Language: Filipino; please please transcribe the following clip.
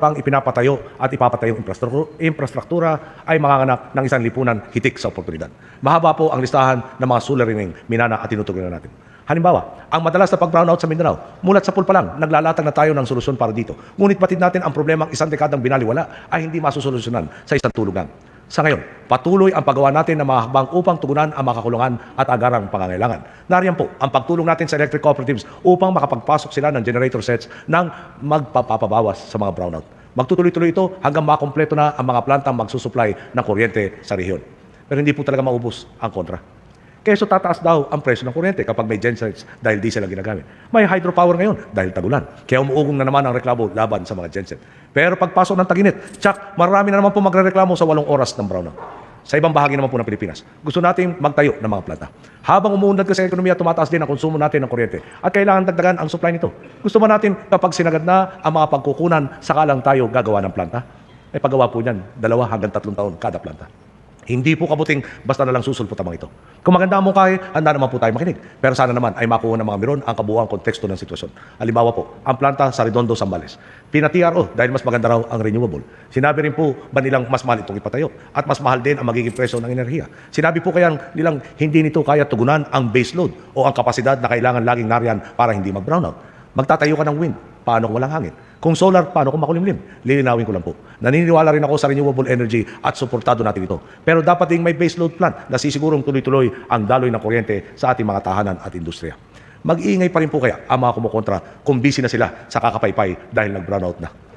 pang ipinapatayo at ipapatayong infrastruktura, ay manganganak ng isang lipunan hitik sa oportunidad. Mahaba po ang listahan ng mga suliraning minana at tinutugunan natin. Halimbawa, ang madalas na pag-brownout sa Mindanao, mulat sa pool pa lang, naglalatag na tayo ng solusyon para dito. Ngunit batid natin ang problemang isang dekadang binaliwala ay hindi masusolusyonan sa isang tulugan. Sa ngayon, patuloy ang paggawa natin ng mga hakbang upang tugunan ang mga kakulungan at agarang pangangailangan. Nariyan po ang pagtulong natin sa electric cooperatives upang makapagpasok sila ng generator sets ng magpapabawas sa mga brownout. Magtutuloy-tuloy ito hanggang makompleto na ang mga plantang magsusupply ng kuryente sa rehiyon. Pero hindi po talaga maubos ang kontra. Keso tataas daw ang presyo ng kuryente kapag may gensets dahil diesel ang ginagamit. May hydropower ngayon dahil tagulan. Kaya umuugong na naman ang reklamo laban sa mga genset. Pero pagpasok ng taginit, tsak, marami na naman po magre-reklamo sa walong oras ng brownout. Sa ibang bahagi naman po ng Pilipinas, gusto natin magtayo ng mga planta. Habang umuunlad kasi ang ekonomiya, tumataas din ang konsumo natin ng kuryente at kailangan dagdagan ang supply nito. Gusto ba natin kapag sinagad na ang mga pagkukunan, saka lang tayo gagawa ng planta? May paggawa po niyan, dalawa hanggang tatlong taon kada planta. Hindi po kabuting basta na lang susulpot ang mga ito. Kung maganda ang mungkahi, handa naman po tayo makinig. Pero sana naman ay makuha ng mga miron ang kabuuang konteksto ng sitwasyon. Halimbawa po, ang planta sa Redondo, Zambales. Pina-TRO dahil mas maganda raw ang renewable. Sinabi rin po ba nilang mas mahal itong ipatayo at mas mahal din ang magiging presyo ng enerhiya. Sinabi po kayang nilang hindi nito kaya tugunan ang base load o ang kapasidad na kailangan laging nariyan para hindi mag-brownout. Magtatayo ka ng wind. Paano kung walang hangin? Kung solar, paano kung makulimlim? Lilinawin ko lang po. Naniniwala rin ako sa renewable energy at suportado natin ito. Pero dapat ding may base load plan na sisigurong tuloy-tuloy ang daloy ng kuryente sa ating mga tahanan at industriya. Mag-iingay pa rin po kaya ang mga kumukontra kung busy na sila sa kakapaypay dahil nag-brownout na.